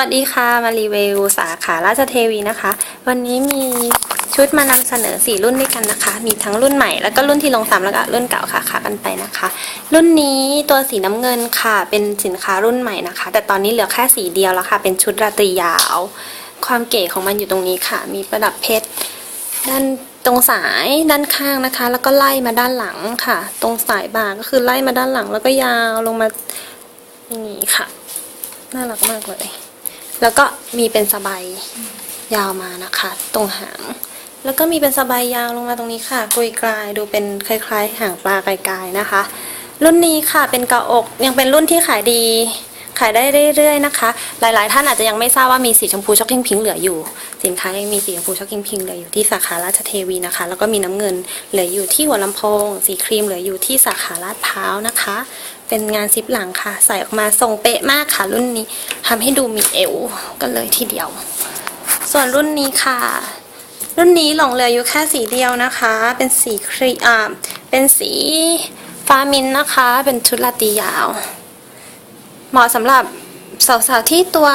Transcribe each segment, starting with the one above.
วัสดีค่ะ มารีวิวสาขาราชเทวีนะคะ วันนี้มีชุดมานำเสนอ 4 รุ่นด้วยกันนะคะ มีทั้งรุ่นใหม่แล้วก็รุ่นที่ลงซ้ำแล้วก็รุ่นเก่าค่ะค่ะกันไปนะคะ รุ่นนี้ตัวสีน้ำเงินค่ะ เป็นสินค้ารุ่นใหม่นะคะ แต่ตอนนี้เหลือแค่สีเดียวแล้วค่ะ เป็นชุดราตรียาว ความเก๋ของมันอยู่ตรงนี้ค่ะ มีประดับเพชรด้านตรงสายด้านข้างนะคะ แล้วก็ไล่มาด้านหลังค่ะ ตรงสายบ่าก็คือไล่มาด้านหลังแล้วก็ยาวลงมาอย่างนี้ค่ะ น่ารักมากเลย แล้วก็มีเป็นสบายยาวมานะคะ ตรงหาง แล้วก็มีเป็นสบายยาวลงมาตรงนี้ค่ะกุยกลายดูเป็นคล้าย ๆ หางปลาไกลๆนะคะ รุ่นนี้ค่ะเป็นกระอกยังเป็นรุ่นที่ขายดี ขายได้เรื่อยๆนะคะ หลายๆ ท่านอาจจะยังไม่ทราบว่ามีสีชมพูช็อกกิ้งพิงค์เหลืออยู่ สินค้ายังมีสีชมพูช็อกกิ้งพิงค์เหลืออยู่ที่สาขาราชเทวีนะคะ แล้วก็มีน้ำเงินเหลืออยู่ที่หัวลำโพง สีครีมเหลืออยู่ที่สาขาลาดพร้าวนะคะ เป็นงานซิปหลังค่ะ ใส่ออกมาทรงเป๊ะมากค่ะรุ่นนี้ทำให้ดูมีเอวกันเลยทีเดียว ส่วนรุ่นนี้ค่ะ รุ่นนี้หลงเหลืออยู่แค่สีเดียวนะคะ เป็นสีครีอ่าเป็นสีฟ้ามินนะคะ เป็นชุดลาตียาว เหมาะสำหรับสาวๆที่ตัว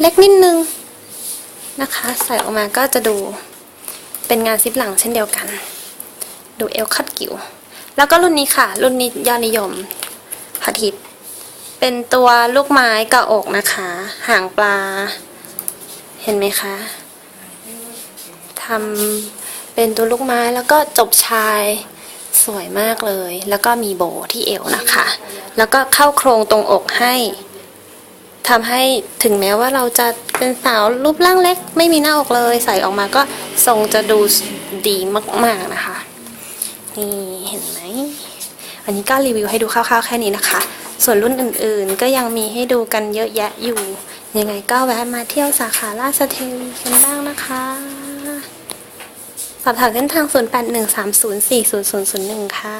เล็กนิดนึงนะคะ ใส่ออกมาก็จะดูเป็นงานซิปหลังเช่นเดียวกัน ดูเอวคัดกิ๋วแล้วก็รุ่นนี้ค่ะ รุ่นนี้ยอดนิยมพาทิตเป็นตัวลูกไม้กระอกนะคะ หางปลา เห็นไหมคะทำเป็นตัวลูกไม้แล้วก็จบชาย สวยมากเลย แล้วก็มีโบที่เอวนะคะ แล้วก็เข้าโครงตรงอกให้ทำให้ถึงแม้ว่าเราจะเป็นสาวรูปร่างเล็ก ไม่มีหน้าอกเลย ใส่ออกมาก็ทรงจะดูดีมากๆนะคะ นี่เห็นไหมอันนี้ก็รีวิวให้ดูคร่าวๆแค่นี้นะคะ ส่วนรุ่นอื่นๆ ก็ยังมีให้ดูกันเยอะแยะอยู่ ยังไงก็แวะมาเที่ยวสาขาราชเทวีกันบ้างนะคะ สอบถามเส้นทาง 0813040001 ค่ะ